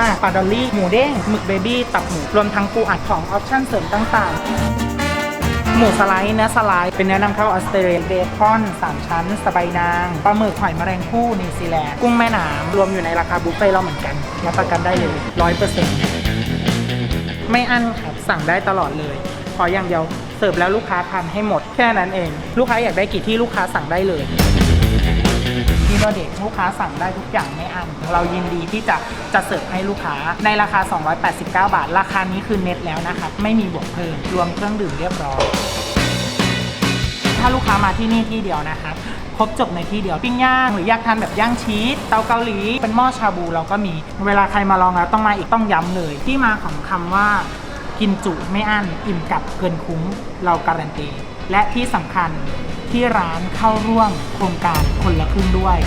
มากปลาดอลลี่ หมูเด้ง หมึกเบบี้ ตับหมู รวมทั้งปูอัดของออปชั่นเสริมต่างๆ หมูสไลด์เนื้อสไลด์ เป็นเนื้อนำเข้าออสเตรเลียเบคอนสามชั้นสไปนาง ปลาหมึกหอยแมลงภู่นิวซีแลนด์ กุ้งแม่น้ำรวมอยู่ในราคาบุฟเฟ่ต์เราเหมือนกันรับประกันได้เลยร้อยเปอร์เซ็นต์ไม่อั้นครับสั่งได้ตลอดเลย ขออย่างเดียวเสิร์ฟแล้วลูกค้าทานให้หมดแค่นั้นเอง ลูกค้าอยากได้กี่ที่ลูกค้าสั่งได้เลย เด็กลูกค้าสั่งได้ทุกอย่างไม่อั้นเรายินดีที่จะจะเสิร์ฟให้ลูกค้าในราคา 289 บาท ราคานี้คือเน็ตแล้วนะครับไม่มีบวกเพิ่มรวมเครื่องดื่มเรียบร้อยถ้าลูกค้ามาที่นี่ที่เดียวนะครับครบจบในที่เดียวปิ้งย่างหรืออยากทานแบบย่างชีสเตาเกาหลี เป็นหม้อชาบูเราก็มี เวลาใครมาลองแล้วต้องมาอีกต้องย้ำเลย ที่มาของคำว่ากินจุไม่อั้นอิ่มกับเกินคุ้มเราการันตี และที่สำคัญ ที่ร้านเข้าร่วมโครงการคนละครึ่งด้วย